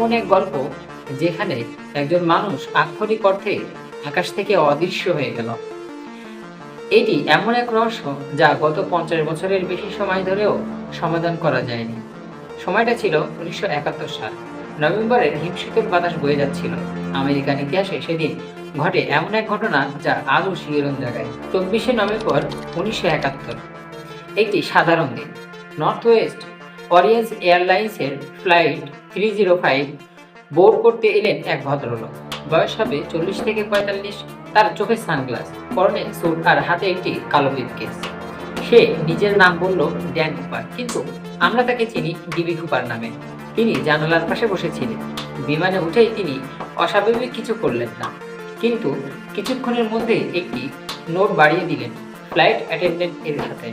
এমন এক গল্প যেখানে একজন মানুষ আক্ষরিক অর্থে আকাশ থেকে অদৃশ্য হয়ে গেল। এটি এমন এক রহস্য যা গত পঞ্চাশ বছরের বেশি সময় ধরেও সমাধান করা যায়নি। সময়টা ছিল উনিশশো একাত্তর সাল। নভেম্বরের হিমশীতল বাতাস বয়ে যাচ্ছিল। আমেরিকান ইতিহাসে সেদিন ঘটে এমন এক ঘটনা যা আজও শিহরণ জাগায়। চব্বিশে নভেম্বর উনিশশো একাত্তর, একটি সাধারণ দিন। নর্থ ওয়েস্ট অরিয়েন্স এয়ারলাইন্সের ফ্লাইট বোর্ড করতে এলেন এক ভদ্রলোক। বয়স হবে চল্লিশ থেকে পঁয়তাল্লিশ। তার চোখে সানগ্লাস, পরনে আর হাতে একটি কালো কেস সে নিজের নাম বলল ড্যান কুপার, কিন্তু আমরা তাকে চিনি ডিবি কুপার নামে। তিনি জানালার পাশে বসেছিলেন। বিমানে উঠেই তিনি অস্বাভাবিক কিছু করলেন না। কিন্তু কিছুক্ষণের মধ্যে একটি নোট বাড়িয়ে দিলেন ফ্লাইট অ্যাটেন্ডেন্ট এর হাতে।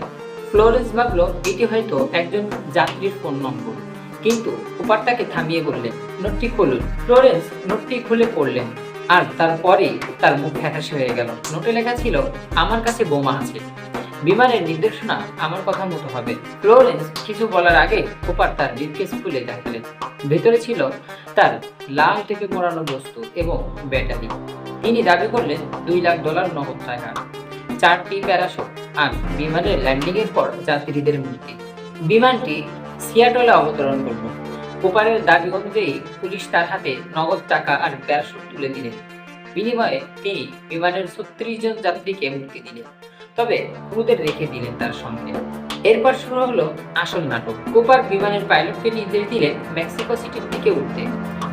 ফ্লোরেন্স ভাবল, এটি হয়তো একজন যাত্রীর ফোন নম্বর। কিন্তু কুপারটাকে থামিয়ে বললেন, নোটটি খুলুন। ফ্লোরেন্স নোটটি খুলে পড়লেন। আর তারপরেই তার মুখ ফ্যাকাশে হয়ে গেল। নোটে লেখা ছিল, আমার কাছে বোমা আছে। বিমানের নির্দেশনা আমার কথা মতো হবে। ফ্লোরেন্স কিছু বলার আগে কুপার তার ব্রিফকেস খুলে দেখালেন ভেতরে ছিল তার লাল টেপে মোড়ানো বস্তু এবং ব্যাটারি। তিনি দাবি করলেন, দুই লাখ ডলার নগদ টাকা, চারটি প্যারাশুট আর বিমানের ল্যান্ডিং এর পর যাত্রীদের মূর্তি বিমানটি সিয়াটলে অবতরণ করল কুপারের দাবি অনুযায়ী পুলিশ তার হাতে নগদ টাকা আর প্যারাশুট তুলে দিলেন বিনিময়ে তিনি বিমানের ছত্রিশ জন যাত্রীকে মুক্তি দিলেন, তবে ক্রুদের রেখে দিলেন তার সঙ্গে। এরপর শুরু হলো আসল নাটক। কুপার বিমানের পাইলটকে নির্দেশ দিলেন মেক্সিকো সিটির দিকে উঠতে।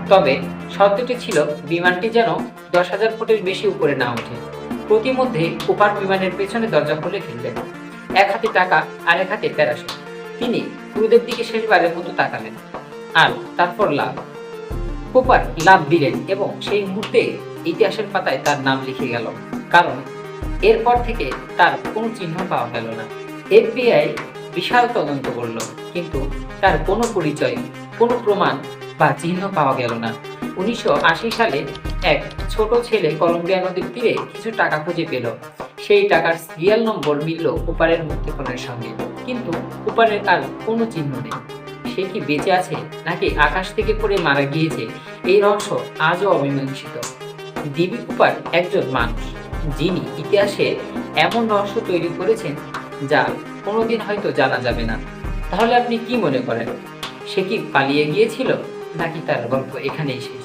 তবে শর্তটি ছিল বিমানটি যেন দশ হাজার ফুটের বেশি উপরে না ওঠে। প্রতিমধ্যে কুপার বিমানের পেছনে দরজা খুলে ফেললেন। এক হাতে টাকা আর এক হাতে প্যারাশুট তিনি ক্রুদের দিকে শেষবারের মতো তাকালেন। আর তারপর লাভ কুপার লাভ দিলেন এবং সেই মুহূর্তে ইতিহাসের পাতায় তার নাম লিখে গেল। কারণ এরপর থেকে তার কোনো চিহ্ন পাওয়া গেল না। এফবিআই বিশাল তদন্ত করল, কিন্তু তার কোনো পরিচয়, কোনো প্রমাণ বা চিহ্ন পাওয়া গেল না। উনিশশো আশি সালে এক ছোট ছেলে কলম্বিয়া নদীর তীরে কিছু টাকা খুঁজে পেল। সেই টাকার সিরিয়াল নম্বর মিলল কুপারের মুক্তিপণের সঙ্গে। কিন্তু কুপারের আর কোনো চিহ্ন নেই। সে কি বেঁচে আছে, নাকি আকাশ থেকে পড়ে মারা গিয়েছে? এই রহস্য আজও অমীমাংসিত। ডিবি কুপার একজন মানুষ, যিনি ইতিহাসে এমন রহস্য তৈরি করেছেন যা কোনোদিন হয়তো জানা যাবে না। তাহলে আপনি কি মনে করেন? সে কি পালিয়ে গিয়েছিল, নাকি তার গল্প এখানেই শেষ?